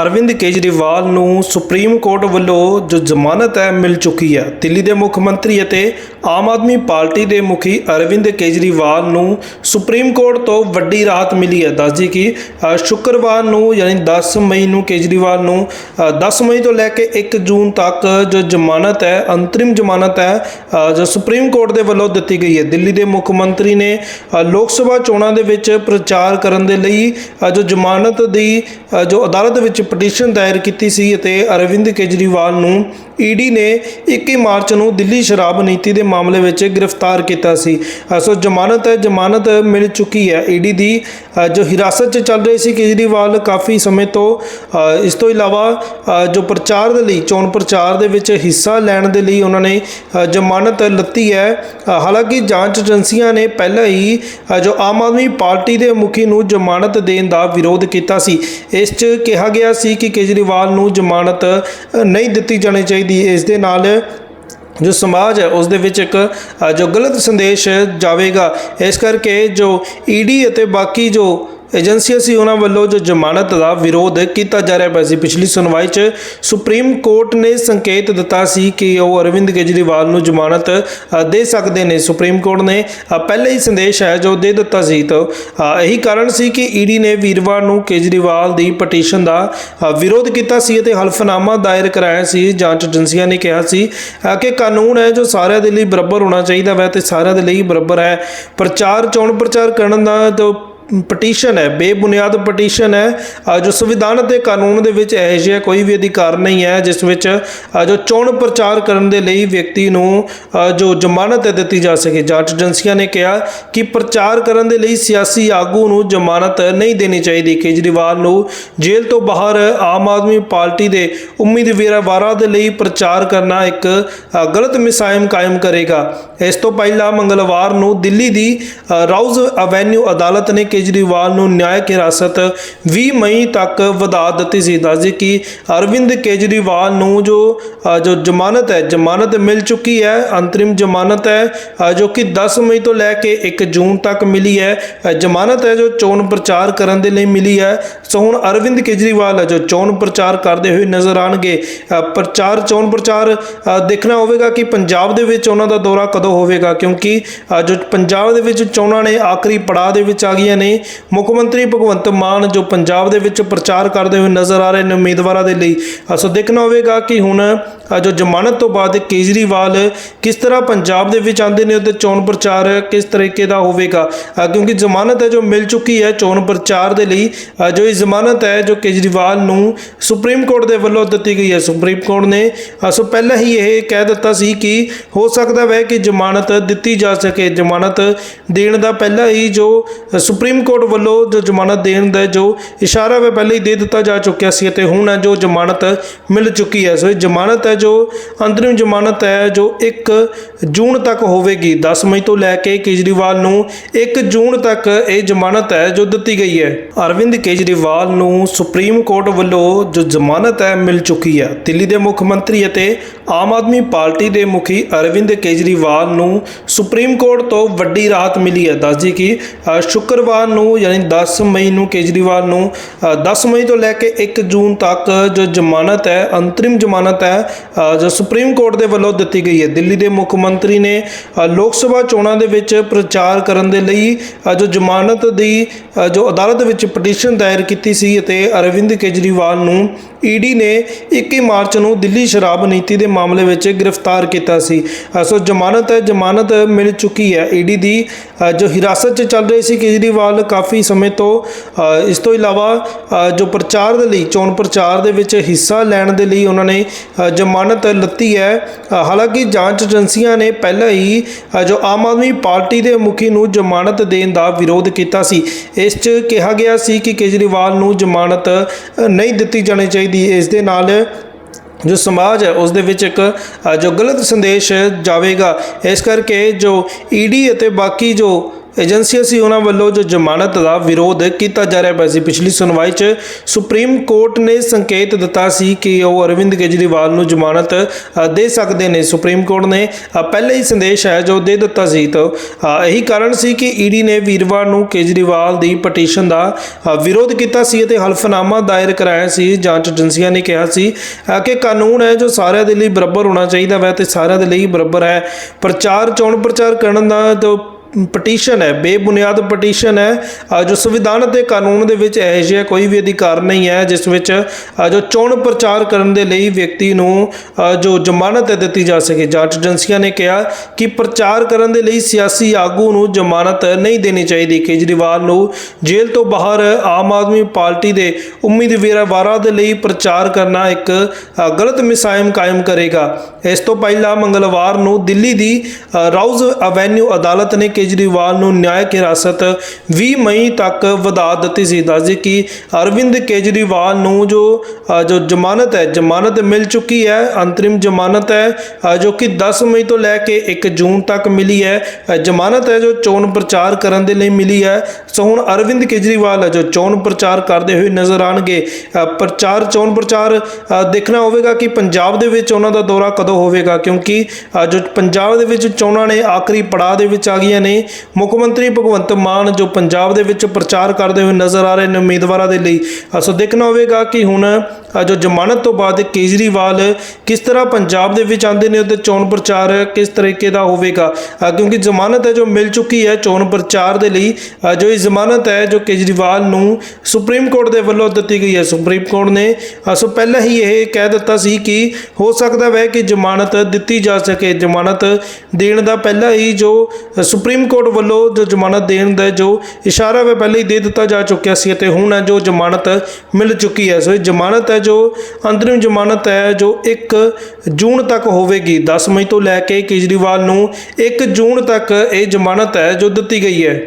ਅਰਵਿੰਦ ਕੇਜਰੀਵਾਲ ਨੂੰ supreme court ਵੱਲੋਂ ਜੋ ਜ਼ਮਾਨਤ ਹੈ ਮਿਲ ਚੁੱਕੀ ਹੈ। ਦਿੱਲੀ ਦੇ ਮੁੱਖ ਮੰਤਰੀ ਅਤੇ ਆਮ ਆਦਮੀ ਪਾਰਟੀ ਦੇ ਮੁਖੀ ਅਰਵਿੰਦ ਕੇਜਰੀਵਾਲ ਨੂੰ ਸੁਪਰੀਮ ਕੋਰਟ ਤੋਂ ਵੱਡੀ ਰਾਹਤ ਮਿਲੀ ਹੈ। ਦੱਸਦੀ ਕਿ ਸ਼ੁੱਕਰਵਾਰ ਨੂੰ ਯਾਨੀ 10 ਮਈ ਨੂੰ ਕੇਜਰੀਵਾਲ ਨੂੰ ਅ, 10 ਮਈ ਤੋਂ ਲੈ ਕੇ 1 ਜੂਨ ਤੱਕ ਜੋ ਜ਼ਮਾਨਤ ਹੈ ਅੰਤਰਿਮ ਜ਼ਮਾਨਤ ਹੈ ਜੋ ਸੁਪਰੀਮ ਕੋਰਟ ਦੇ ਵੱਲੋਂ ਦਿੱਤੀ ਗਈ ਹੈ। ਦਿੱਲੀ ਦੇ ਮੁੱਖ ਮੰਤਰੀ ਨੇ ਲੋਕ ਸਭਾ ਚੋਣਾਂ ਦੇ ਵਿੱਚ ਪ੍ਰਚਾਰ ਕਰਨ ਦੇ ਲਈ ਜੋ ਜ਼ਮਾਨਤ ਦੀ ਜੋ ਅਦਾਲਤ ਵਿੱਚ ਪਟੀਸ਼ਨ ਦਾਇਰ ਕੀਤੀ ਸੀ ਅਤੇ ਅਰਵਿੰਦ ਕੇਜਰੀਵਾਲ ਨੂੰ ਈਡੀ ਨੇ 21 ਮਾਰਚ ਨੂੰ ਦਿੱਲੀ ਸ਼ਰਾਬ ਨੀਤੀ ਦੇ ਮਾਮਲੇ ਵਿੱਚ ਗ੍ਰਿਫਤਾਰ ਕੀਤਾ ਸੀ। ਸੋ ਜ਼ਮਾਨਤ ਹੈ ਜ਼ਮਾਨਤ ਮਿਲ ਚੁੱਕੀ ਹੈ ਈਡੀ ਦੀ। ਜੋ ਹਿਰਾਸਤ 'ਚ ਚੱਲ ਰਹੀ ਸੀ ਕੇਜਰੀਵਾਲ ਕਾਫੀ ਸਮੇਂ ਤੋਂ ਇਸ ਤੋਂ ਇਲਾਵਾ ਜੋ ਪ੍ਰਚਾਰ ਦੇ ਲਈ, ਚੋਣ ਪ੍ਰਚਾਰ ਦੇ ਵਿੱਚ ਹਿੱਸਾ ਲੈਣ ਦੇ ਲਈ ਉਹਨਾਂ ਨੇ ਜ਼ਮਾਨਤ ਲੱਤੀ ਹੈ। ਹਾਲਾਂਕਿ ਜਾਂਚ ਏਜੰਸੀਆਂ ਨੇ ਪਹਿਲਾਂ ਹੀ ਜੋ ਆਮ ਆਦਮੀ ਪਾਰਟੀ ਦੇ ਮੁਖੀ ਨੂੰ ਜ਼ਮਾਨਤ ਦੇਣ ਦਾ ਵਿਰੋਧ ਕੀਤਾ ਸੀ। ਇਸ 'ਚ ਕਿਹਾ ਗਿਆ ਸੀ ਕਿ ਕੇਜਰੀਵਾਲ ਨੂੰ ਜ਼ਮਾਨਤ ਨਹੀਂ ਦਿੱਤੀ ਜਾਣੀ ਚਾਹੀਦੀ। ਇਸ ਦੇ ਨਾਲ ਜੋ ਸਮਾਜ ਹੈ, ਉਸ ਦੇ ਵਿੱਚ ਇੱਕ ਜੋ ਗਲਤ ਸੰਦੇਸ਼ ਜਾਵੇਗਾ। ਇਸ ਕਰਕੇ ਜੋ ਈਡੀ ਅਤੇ ਬਾਕੀ ਜੋ ਏਜੰਸੀਆਂ ਸੀ ਉਹਨਾਂ ਵੱਲੋਂ ਜੋ ਜ਼ਮਾਨਤ ਦਾ ਵਿਰੋਧ ਕੀਤਾ ਜਾ ਰਿਹਾ ਸੀ ਪਿਛਲੀ ਸੁਣਵਾਈ 'ਚ ਸੁਪਰੀਮ ਕੋਰਟ ਨੇ ਸੰਕੇਤ ਦਿੱਤਾ ਸੀ ਕਿ ਉਹ ਅਰਵਿੰਦ ਕੇਜਰੀਵਾਲ ਨੂੰ ਜ਼ਮਾਨਤ ਦੇ ਸਕਦੇ ਨੇ। ਸੁਪਰੀਮ ਕੋਰਟ ਨੇ ਅ, ਪਹਿਲੇ ਹੀ ਸੰਦੇਸ਼ ਹੈ ਜੋ ਦੇ ਦਿੱਤਾ ਸੀ। ਤਾਂ ਇਹੀ ਕਾਰਨ ਸੀ ਕਿ ਈਡੀ ਨੇ ਵੀਰਵਾਰ ਨੂੰ ਕੇਜਰੀਵਾਲ ਦੀ ਪਟੀਸ਼ਨ ਦਾ ਵਿਰੋਧ ਕੀਤਾ ਸੀ ਅਤੇ ਹਲਫਨਾਮਾ ਦਾਇਰ ਕਰਾਇਆ ਸੀ। ਜਾਂਚ ਏਜੰਸੀਆਂ ਨੇ ਕਿਹਾ ਸੀ ਕਿ ਕਾਨੂੰਨ ਹੈ ਜੋ ਸਾਰਿਆਂ ਦੇ ਲਈ ਬਰਾਬਰ ਹੋਣਾ ਚਾਹੀਦਾ ਹੈ ਤੇ ਸਾਰਿਆਂ ਦੇ ਲਈ ਬਰਾਬਰ ਹੈ। ਪ੍ਰਚਾਰ ਚੋਣ ਪ੍ਰਚਾਰ ਕਰਨ ਦਾ ਜੋ ਪਟੀਸ਼ਨ ਹੈ ਬੇਬੁਨਿਆਦ ਪਟੀਸ਼ਨ ਹੈ। ਜੋ ਸੰਵਿਧਾਨ ਅਤੇ ਕਾਨੂੰਨ ਦੇ ਵਿੱਚ ਇਹੋ ਜਿਹਾ ਕੋਈ ਵੀ ਅਧਿਕਾਰ ਨਹੀਂ ਹੈ ਜਿਸ ਵਿੱਚ ਜੋ ਚੋਣ ਪ੍ਰਚਾਰ ਕਰਨ ਦੇ ਲਈ ਵਿਅਕਤੀ ਨੂੰ ਜੋ ਜ਼ਮਾਨਤ ਦਿੱਤੀ ਜਾ ਸਕੇ। ਜਾਂਚ ਏਜੰਸੀਆਂ ਨੇ ਕਿਹਾ ਕਿ ਪ੍ਰਚਾਰ ਕਰਨ ਦੇ ਲਈ ਸਿਆਸੀ ਆਗੂ ਨੂੰ ਜ਼ਮਾਨਤ ਨਹੀਂ ਦੇਣੀ ਚਾਹੀਦੀ। ਕੇਜਰੀਵਾਲ ਨੂੰ ਜੇਲ੍ਹ ਤੋਂ ਬਾਹਰ ਆਮ ਆਦਮੀ ਪਾਰਟੀ ਦੇ ਉਮੀਦਵਾਰਾਂ ਦੇ ਲਈ ਪ੍ਰਚਾਰ ਕਰਨਾ ਇੱਕ ਗਲਤ ਮਿਸਾਇਮ ਕਾਇਮ ਕਰੇਗਾ। ਇਸ ਤੋਂ ਪਹਿਲਾਂ ਮੰਗਲਵਾਰ ਨੂੰ ਦਿੱਲੀ ਦੀ ਅ, ਰਾਉਜ਼ ਐਵੇਨਿਊ ਅਦਾਲਤ ਨੇ ਕੇਜਰੀਵਾਲ ਨੂੰ ਨਿਆਇਕ ਹਿਰਾਸਤ 20 ਮਈ ਤੱਕ ਵਧਾ ਦਿੱਤੀ ਸੀ। ਦੱਸਦੇ ਕਿ ਅਰਵਿੰਦ ਕੇਜਰੀਵਾਲ ਨੂੰ ਜੋ ਜੋ ਜ਼ਮਾਨਤ ਹੈ, ਜ਼ਮਾਨਤ ਮਿਲ ਚੁੱਕੀ ਹੈ, ਅੰਤਰਿਮ ਜ਼ਮਾਨਤ ਹੈ ਜੋ ਕਿ 10 ਮਈ ਤੋਂ ਲੈ ਕੇ 1 ਜੂਨ ਤੱਕ ਮਿਲੀ ਹੈ ਜ਼ਮਾਨਤ ਹੈ ਜੋ ਚੋਣ ਪ੍ਰਚਾਰ ਕਰਨ ਦੇ ਲਈ ਮਿਲੀ ਹੈ। ਸੋ ਹੁਣ ਅਰਵਿੰਦ ਕੇਜਰੀਵਾਲ ਹੈ ਜੋ ਚੋਣ ਪ੍ਰਚਾਰ ਕਰਦੇ ਹੋਏ ਨਜ਼ਰ ਆਣਗੇ ਪ੍ਰਚਾਰ, ਚੋਣ ਪ੍ਰਚਾਰ ਦੇਖਣਾ ਹੋਵੇਗਾ ਕਿ ਪੰਜਾਬ ਦੇ ਵਿੱਚ ਉਹਨਾਂ ਦਾ ਦੌਰਾ ਕਦੋਂ ਹੋਵੇਗਾ, ਕਿਉਂਕਿ ਜੋ ਪੰਜਾਬ ਦੇ ਵਿੱਚ ਚੋਣਾਂ ਨੇ ਆਖਰੀ ਪੜਾਅ ਦੇ ਵਿੱਚ ਆ ਗਈਆਂ ਨੇ ਮੁੱਖ ਮੰਤਰੀ ਭਗਵੰਤ ਮਾਨ ਜੋ ਪੰਜਾਬ ਦੇ ਵਿੱਚ ਪ੍ਰਚਾਰ ਕਰਦੇ ਹੋਏ ਨਜ਼ਰ ਆ ਰਹੇ ਨੇ ਉਮੀਦਵਾਰਾਂ ਦੇ ਲਈ ਅ, ਸੋ ਦੇਖਣਾ ਹੋਵੇਗਾ ਕਿ ਹੁਣ ਜੋ ਜ਼ਮਾਨਤ ਤੋਂ ਬਾਅਦ ਕੇਜਰੀਵਾਲ ਕਿਸ ਤਰ੍ਹਾਂ ਪੰਜਾਬ ਦੇ ਵਿੱਚ ਆਉਂਦੇ ਨੇ ਉਹਦੇ ਚੋਣ ਪ੍ਰਚਾਰ ਕਿਸ ਤਰੀਕੇ ਦਾ ਹੋਵੇਗਾ? ਕਿਉਂਕਿ ਜ਼ਮਾਨਤ ਹੈ ਜੋ ਮਿਲ ਚੁੱਕੀ ਹੈ ਚੋਣ ਪ੍ਰਚਾਰ ਦੇ ਲਈ ਅ, ਜੋ ਇਹ ਜ਼ਮਾਨਤ ਹੈ ਜੋ ਕੇਜਰੀਵਾਲ ਨੂੰ ਸੁਪਰੀਮ ਕੋਰਟ ਦੇ ਵੱਲੋਂ ਦਿੱਤੀ ਗਈ ਹੈ ਸੁਪਰੀਮ ਕੋਰਟ ਨੇ ਅ, ਸੋ ਪਹਿਲਾਂ ਹੀ ਇਹ ਕਹਿ ਦਿੱਤਾ ਸੀ ਕਿ ਹੋ ਸਕਦਾ ਹੈ ਕਿ ਜ਼ਮਾਨਤ ਦਿੱਤੀ ਜਾ ਸਕੇ ਜ਼ਮਾਨਤ ਦੇਣ ਦਾ ਪਹਿਲਾਂ ਹੀ ਜੋ ਸੁਪਰੀਮ ਸੁਪਰੀਮ ਕੋਰਟ ਵੱਲੋਂ ਜੋ ਜ਼ਮਾਨਤ ਦੇਣ ਦਾ ਜੋ ਇਸ਼ਾਰਾ ਹੈ ਪਹਿਲੇ ਹੀ ਦੇ ਦਿੱਤਾ ਜਾ ਚੁੱਕਿਆ ਸੀ ਅਤੇ ਹੁਣ ਹੈ ਜੋ ਜ਼ਮਾਨਤ ਮਿਲ ਚੁੱਕੀ ਹੈ। ਸੋ ਇਹ ਜ਼ਮਾਨਤ ਹੈ ਜੋ ਅੰਤਰਿਮ ਜ਼ਮਾਨਤ ਹੈ, ਜੋ 1 ਜੂਨ ਤੱਕ ਹੋਵੇਗੀ। 10 ਮਈ ਤੋਂ ਲੈ ਕੇ ਕੇਜਰੀਵਾਲ ਨੂੰ 1 ਜੂਨ ਤੱਕ ਇਹ ਜ਼ਮਾਨਤ ਹੈ ਜੋ ਦਿੱਤੀ ਗਈ ਹੈ। ਅਰਵਿੰਦ ਕੇਜਰੀਵਾਲ ਨੂੰ ਸੁਪਰੀਮ ਕੋਰਟ ਵੱਲੋਂ ਜੋ ਜ਼ਮਾਨਤ ਹੈ, ਮਿਲ ਚੁੱਕੀ ਹੈ। ਦਿੱਲੀ ਦੇ ਮੁੱਖ ਮੰਤਰੀ ਅਤੇ ਆਮ ਆਦਮੀ ਪਾਰਟੀ ਦੇ ਮੁਖੀ ਅਰਵਿੰਦ ਕੇਜਰੀਵਾਲ ਨੂੰ ਸੁਪਰੀਮ ਕੋਰਟ ਤੋਂ ਵੱਡੀ ਰਾਹਤ ਮਿਲੀ ਹੈ। ਦੱਸਦੀ ਕਿ ਸ਼ੁੱਕਰਵਾਰ ਸ਼ੁੱਕਰਵਾਰ ਨੂੰ ਯਾਨੀ 10 ਮਈ ਨੂੰ ਕੇਜਰੀਵਾਲ ਨੂੰ ਅ, 10 ਮਈ ਤੋਂ ਲੈ ਕੇ 1 ਜੂਨ ਤੱਕ ਜੋ ਜ਼ਮਾਨਤ ਹੈ ਅੰਤਰਿਮ ਜ਼ਮਾਨਤ ਹੈ ਜੋ ਸੁਪਰੀਮ ਕੋਰਟ ਦੇ ਵੱਲੋਂ ਦਿੱਤੀ ਗਈ ਹੈ। ਦਿੱਲੀ ਦੇ ਮੁੱਖ ਮੰਤਰੀ ਨੇ ਲੋਕ ਸਭਾ ਚੋਣਾਂ ਦੇ ਵਿੱਚ ਪ੍ਰਚਾਰ ਕਰਨ ਦੇ ਲਈ ਜੋ ਜ਼ਮਾਨਤ ਦੀ ਜੋ ਅਦਾਲਤ ਵਿੱਚ ਪਟੀਸ਼ਨ ਦਾਇਰ ਕੀਤੀ ਸੀ ਅਤੇ ਅਰਵਿੰਦ ਕੇਜਰੀਵਾਲ ਨੂੰ ਈਡੀ ਨੇ 21 ਮਾਰਚ ਨੂੰ ਦਿੱਲੀ ਸ਼ਰਾਬ ਨੀਤੀ ਦੇ ਮਾਮਲੇ ਵਿੱਚ ਗ੍ਰਿਫਤਾਰ ਕੀਤਾ ਸੀ। ਸੋ ਜ਼ਮਾਨਤ ਹੈ ਜ਼ਮਾਨਤ ਮਿਲ ਚੁੱਕੀ ਹੈ। ਈਡੀ ਦੀ ਜੋ ਹਿਰਾਸਤ 'ਚ ਚੱਲ ਰਹੀ ਸੀ ਕੇਜਰੀਵਾਲ ਕਾਫੀ ਸਮੇਂ ਤੋਂ ਇਸ ਤੋਂ ਇਲਾਵਾ ਜੋ ਪ੍ਰਚਾਰ ਦੇ ਲਈ, ਚੋਣ ਪ੍ਰਚਾਰ ਦੇ ਵਿੱਚ ਹਿੱਸਾ ਲੈਣ ਦੇ ਲਈ ਉਹਨਾਂ ਨੇ ਜ਼ਮਾਨਤ ਲੱਤੀ ਹੈ ਹਾਲਾਂਕਿ ਜਾਂਚ ਏਜੰਸੀਆਂ ਨੇ ਪਹਿਲਾਂ ਹੀ ਜੋ ਆਮ ਆਦਮੀ ਪਾਰਟੀ ਦੇ ਮੁਖੀ ਨੂੰ ਜ਼ਮਾਨਤ ਦੇਣ ਦਾ ਵਿਰੋਧ ਕੀਤਾ ਸੀ। ਇਸ 'ਚ ਕਿਹਾ ਗਿਆ ਸੀ ਕਿ ਕੇਜਰੀਵਾਲ ਨੂੰ ਜ਼ਮਾਨਤ ਨਹੀਂ ਦਿੱਤੀ ਜਾਣੀ ਚਾਹੀਦੀ। ਇਸ ਦੇ ਨਾਲ ਜੋ ਸਮਾਜ ਹੈ, ਉਸ ਦੇ ਵਿੱਚ ਇੱਕ ਜੋ ਗਲਤ ਸੰਦੇਸ਼ ਜਾਵੇਗਾ। ਇਸ ਕਰਕੇ ਜੋ ਈਡੀ ਅਤੇ ਬਾਕੀ ਜੋ ਏਜੰਸੀਆਂ ਸੀ ਉਹਨਾਂ ਵੱਲੋਂ ਜੋ ਜ਼ਮਾਨਤ ਦਾ ਵਿਰੋਧ ਕੀਤਾ ਜਾ ਰਿਹਾ ਪਿਆ ਸੀ ਪਿਛਲੀ ਸੁਣਵਾਈ 'ਚ ਸੁਪਰੀਮ ਕੋਰਟ ਨੇ ਸੰਕੇਤ ਦਿੱਤਾ ਸੀ ਕਿ ਉਹ ਅਰਵਿੰਦ ਕੇਜਰੀਵਾਲ ਨੂੰ ਜ਼ਮਾਨਤ ਦੇ ਸਕਦੇ ਨੇ। ਸੁਪਰੀਮ ਕੋਰਟ ਨੇ ਅ, ਪਹਿਲੇ ਹੀ ਸੰਦੇਸ਼ ਹੈ ਜੋ ਦੇ ਦਿੱਤਾ ਸੀ। ਤਾਂ ਇਹੀ ਕਾਰਨ ਸੀ ਕਿ ਈਡੀ ਨੇ ਵੀਰਵਾਰ ਨੂੰ ਕੇਜਰੀਵਾਲ ਦੀ ਪਟੀਸ਼ਨ ਦਾ ਵਿਰੋਧ ਕੀਤਾ ਸੀ ਅਤੇ ਹਲਫਨਾਮਾ ਦਾਇਰ ਕਰਾਇਆ ਸੀ। ਜਾਂਚ ਏਜੰਸੀਆਂ ਨੇ ਕਿਹਾ ਸੀ ਕਿ ਕਾਨੂੰਨ ਹੈ ਜੋ ਸਾਰਿਆਂ ਦੇ ਲਈ ਬਰਾਬਰ ਹੋਣਾ ਚਾਹੀਦਾ ਵੈ ਤੇ ਸਾਰਿਆਂ ਦੇ ਲਈ ਬਰਾਬਰ ਹੈ। ਪ੍ਰਚਾਰ ਚੋਣ ਪ੍ਰਚਾਰ ਕਰਨ ਦਾ ਜੋ ਪਟੀਸ਼ਨ ਹੈ ਬੇਬੁਨਿਆਦ ਪਟੀਸ਼ਨ ਹੈ। ਜੋ ਸੰਵਿਧਾਨ ਅਤੇ ਕਾਨੂੰਨ ਦੇ ਵਿੱਚ ਇਹੋ ਜਿਹਾ ਕੋਈ ਵੀ ਅਧਿਕਾਰ ਨਹੀਂ ਹੈ ਜਿਸ ਵਿੱਚ ਜੋ ਚੋਣ ਪ੍ਰਚਾਰ ਕਰਨ ਦੇ ਲਈ ਵਿਅਕਤੀ ਨੂੰ ਜੋ ਜ਼ਮਾਨਤ ਦਿੱਤੀ ਜਾ ਸਕੇ। ਜਾਂਚ ਏਜੰਸੀਆਂ ਨੇ ਕਿਹਾ ਕਿ ਪ੍ਰਚਾਰ ਕਰਨ ਦੇ ਲਈ ਸਿਆਸੀ ਆਗੂ ਨੂੰ ਜ਼ਮਾਨਤ ਨਹੀਂ ਦੇਣੀ ਚਾਹੀਦੀ। ਕੇਜਰੀਵਾਲ ਨੂੰ ਜੇਲ੍ਹ ਤੋਂ ਬਾਹਰ ਆਮ ਆਦਮੀ ਪਾਰਟੀ ਦੇ ਉਮੀਦਵਾਰਾਂ ਦੇ ਲਈ ਪ੍ਰਚਾਰ ਕਰਨਾ ਇੱਕ ਗਲਤ ਮਿਸਾਇਮ ਕਾਇਮ ਕਰੇਗਾ। ਇਸ ਤੋਂ ਪਹਿਲਾਂ ਮੰਗਲਵਾਰ ਨੂੰ ਦਿੱਲੀ ਦੀ ਅ, ਰਾਉਜ਼ ਐਵੇਨਿਊ ਅਦਾਲਤ ਨੇ ਕੇਜਰੀਵਾਲ ਨੂੰ ਨਿਆਇਕ ਹਿਰਾਸਤ 20 ਮਈ ਤੱਕ ਵਧਾ ਦਿੱਤੀ ਸੀ। ਦੱਸਦੇ ਕਿ ਅਰਵਿੰਦ ਕੇਜਰੀਵਾਲ ਨੂੰ ਜੋ ਜੋ ਜ਼ਮਾਨਤ ਹੈ, ਜ਼ਮਾਨਤ ਮਿਲ ਚੁੱਕੀ ਹੈ, ਅੰਤਰਿਮ ਜ਼ਮਾਨਤ ਹੈ ਜੋ ਕਿ 10 ਮਈ ਤੋਂ ਲੈ ਕੇ 1 ਜੂਨ ਤੱਕ ਮਿਲੀ ਹੈ ਜ਼ਮਾਨਤ ਹੈ ਜੋ ਚੋਣ ਪ੍ਰਚਾਰ ਕਰਨ ਦੇ ਲਈ ਮਿਲੀ ਹੈ। ਸੋ ਹੁਣ ਅਰਵਿੰਦ ਕੇਜਰੀਵਾਲ ਹੈ ਜੋ ਚੋਣ ਪ੍ਰਚਾਰ ਕਰਦੇ ਹੋਏ ਨਜ਼ਰ ਆਣਗੇ। ਪ੍ਰਚਾਰ, ਚੋਣ ਪ੍ਰਚਾਰ ਦੇਖਣਾ ਹੋਵੇਗਾ ਕਿ ਪੰਜਾਬ ਦੇ ਵਿੱਚ ਉਹਨਾਂ ਦਾ ਦੌਰਾ ਕਦੋਂ ਹੋਵੇਗਾ, ਕਿਉਂਕਿ ਜੋ ਪੰਜਾਬ ਦੇ ਵਿੱਚ ਚੋਣਾਂ ਨੇ ਆਖਰੀ ਪੜਾਅ ਦੇ ਵਿੱਚ ਆ ਗਈਆਂ ਨੇ। ਮੁੱਖ ਮੰਤਰੀ ਭਗਵੰਤ ਮਾਨ ਜੋ ਪੰਜਾਬ ਦੇ ਵਿੱਚ ਪ੍ਰਚਾਰ ਕਰਦੇ ਹੋਏ ਨਜ਼ਰ ਆ ਰਹੇ ਨੇ ਉਮੀਦਵਾਰਾਂ ਦੇ ਲਈ ਅਸੋ ਦੇਖਣਾ ਹੋਵੇਗਾ ਕਿ ਹੁਣ ਜੋ ਜ਼ਮਾਨਤ ਤੋਂ ਬਾਅਦ ਕੇਜਰੀਵਾਲ ਕਿਸ ਤਰ੍ਹਾਂ ਪੰਜਾਬ ਦੇ ਵਿੱਚ ਆਉਂਦੇ ਨੇ ਉਹਦੇ ਚੋਣ ਪ੍ਰਚਾਰ ਕਿਸ ਤਰੀਕੇ ਦਾ ਹੋਵੇਗਾ? ਕਿਉਂਕਿ ਜ਼ਮਾਨਤ ਹੈ ਜੋ ਮਿਲ ਚੁੱਕੀ ਹੈ ਚੋਣ ਪ੍ਰਚਾਰ ਦੇ ਲਈ ਅ, ਜੋ ਇਹ ਜ਼ਮਾਨਤ ਹੈ ਜੋ ਕੇਜਰੀਵਾਲ ਨੂੰ ਸੁਪਰੀਮ ਕੋਰਟ ਦੇ ਵੱਲੋਂ ਦਿੱਤੀ ਗਈ ਹੈ ਸੁਪਰੀਮ ਕੋਰਟ ਨੇ ਅ, ਸੋ ਪਹਿਲਾਂ ਹੀ ਇਹ ਕਹਿ ਦਿੱਤਾ ਸੀ ਕਿ ਹੋ ਸਕਦਾ ਹੈ ਕਿ ਜ਼ਮਾਨਤ ਦਿੱਤੀ ਜਾ ਸਕੇ ਜ਼ਮਾਨਤ ਦੇਣ ਦਾ ਪਹਿਲਾਂ ਹੀ ਜੋ ਸੁਪਰੀਮ ਸੁਪਰੀਮ ਕੋਰਟ ਵੱਲੋਂ ਜੋ ਜ਼ਮਾਨਤ ਦੇਣ ਦਾ ਜੋ ਇਸ਼ਾਰਾ ਹੈ ਪਹਿਲਾਂ ਹੀ ਦੇ ਦਿੱਤਾ ਜਾ ਚੁੱਕਿਆ ਸੀ ਅਤੇ ਹੁਣ ਹੈ ਜੋ ਜ਼ਮਾਨਤ ਮਿਲ ਚੁੱਕੀ ਹੈ। ਸੋ ਇਹ ਜ਼ਮਾਨਤ ਹੈ ਜੋ ਅੰਤਰਿਮ ਜ਼ਮਾਨਤ ਹੈ ਜੋ 1 ਜੂਨ ਤੱਕ ਹੋਵੇਗੀ। 10 ਮਈ ਤੋਂ ਲੈ ਕੇ ਕੇਜਰੀਵਾਲ ਨੂੰ 1 ਜੂਨ ਤੱਕ ਇਹ ਜ਼ਮਾਨਤ ਹੈ ਜੋ ਦਿੱਤੀ ਗਈ ਹੈ।